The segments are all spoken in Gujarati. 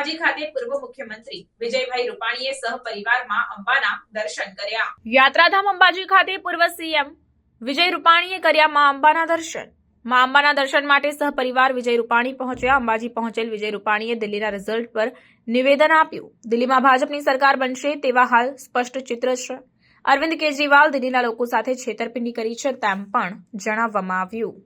અંબાજી ખાતે પૂર્વ મુખ્યમંત્રી વિજયભાઈ રૂપાણીએ સહપરિવારમાં અંબાના દર્શન કર્યા. યાત્રાધામ અંબાજી ખાતે પૂર્વ સીએમ વિજય રૂપાણીએ કર્યા મા અંબાના દર્શન. મા અંબાના દર્શન માટે સહપરિવાર વિજય રૂપાણી પહોંચ્યા. અંબાજી પહોંચેલ વિજય રૂપાણીએ દિલ્હીના રિઝલ્ટ પર નિવેદન આપ્યું. દિલ્હીમાં ભાજપની સરકાર બનશે તેવા હાલ સ્પષ્ટ ચિત્ર છે. અરવિંદ કેજરીવાલ દિલ્હીના લોકો સાથે છેતરપિંડી કરી છે તેમ પણ જણાવવામાં આવ્યું.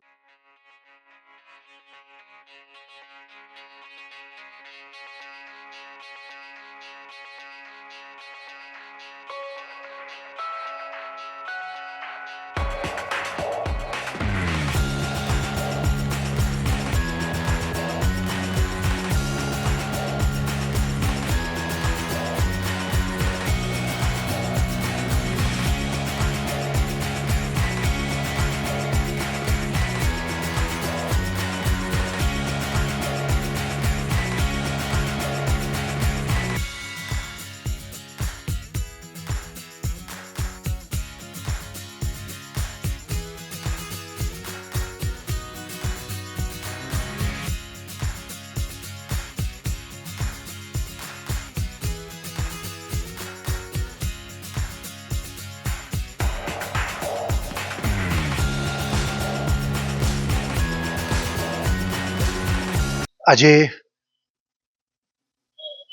આજે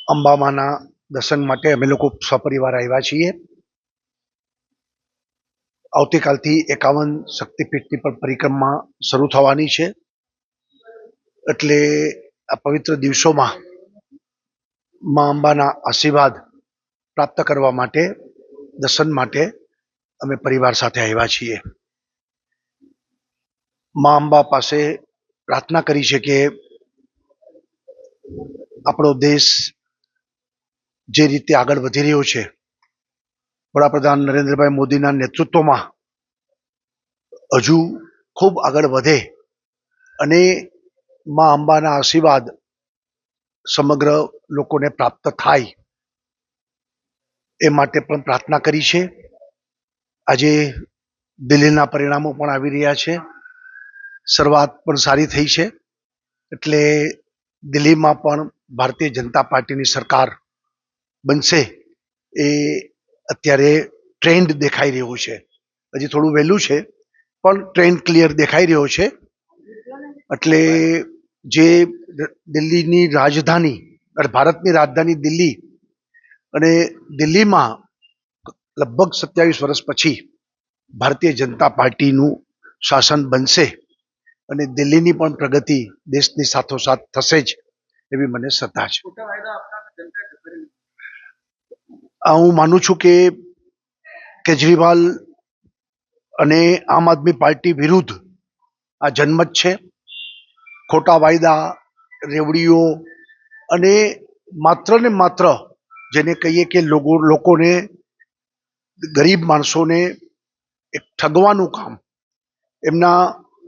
અંબામાના દર્શન માટે અમે લોકો સપરિવાર આવ્યા છીએ. આવતીકાલથી એકાવન શક્તિપીઠની પણ પરિક્રમા શરૂ થવાની છે. એટલે આ પવિત્ર દિવસોમાં મા અંબાના આશીર્વાદ પ્રાપ્ત કરવા માટે, દર્શન માટે અમે પરિવાર સાથે આવ્યા છીએ. મા અંબા પાસે પ્રાર્થના કરી છે કે આપણો દેશ જે રીતે આગળ વધી રહ્યો છે. વડાપ્રધાન નરેન્દ્રભાઈ મોદીના નેતૃત્વમાં હજુ ખૂબ આગળ વધે અને મા અંબાના આશીર્વાદ સમગ્ર લોકોને પ્રાપ્ત થાય એ માટે પણ પ્રાર્થના કરી છે. આજે દિલ્હીના પરિણામો પણ આવી રહ્યા છે. શરૂઆત પણ સારી થઈ છે. એટલે દિલ્હીમાં પણ ભારતીય જનતા પાર્ટીની સરકાર બનશે એ અત્યારે ટ્રેન્ડ દેખાઈ રહ્યો છે. હજી થોડું વહેલું છે, પણ ટ્રેન્ડ ક્લિયર દેખાઈ રહ્યો છે. એટલે જે દિલ્હીની રાજધાની ભારતની રાજધાની દિલ્હી અને દિલ્હીમાં લગભગ સત્યાવીસ વર્ષ પછી ભારતીય જનતા પાર્ટીનું શાસન બનશે. અને દિલ્હીની પણ પ્રગતિ દેશની સાથોસાથ થશે જ એવી મને શ્રદ્ધા છે. હું માનું છું કે કેજરીવાલ અને આમ આદમી પાર્ટી વિરુદ્ધ આ જન્મત છે. ખોટા વાયદા રેવડીઓ અને માત્ર ને માત્ર જેને કહીએ કે લોકો લોકોને ગરીબ માણસોને એક ઠગવાનું કામ એમના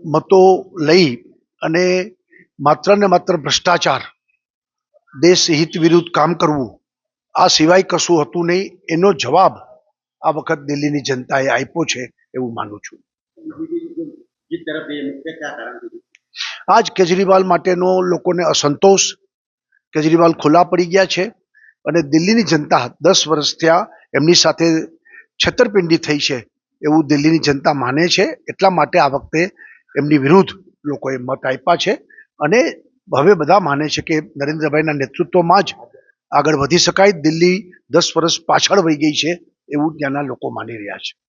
મતો લઈ અને માત્ર ને માત્ર ભ્રષ્ટાચાર, દેશ હિત વિરુદ્ધ કામ કરવું, આ સિવાય કશું હતું નહીં, એનો જવાબ આ વખત દિલ્હીની જનતાએ આપ્યો છે એવું માનું છું. આજ કેજરીવાલ માટેનો લોકોને અસંતોષ. કેજરીવાલ ખુલ્લા પડી ગયા છે અને દિલ્હીની જનતા દસ વર્ષ થયા એમની સાથે છેતરપિંડી થઈ છે એવું દિલ્હીની જનતા માને છે. એટલા માટે આ વખતે એમની વિરુદ્ધ લોકોએ મત આપ્યા છે. અને હવે બધા માને છે કે નરેન્દ્રભાઈના નેતૃત્વમાં જ આગળ વધી શકાય. દિલ્હી દસ વર્ષ પાછળ વહી ગઈ છે એવું ત્યાંના લોકો માની રહ્યા છે.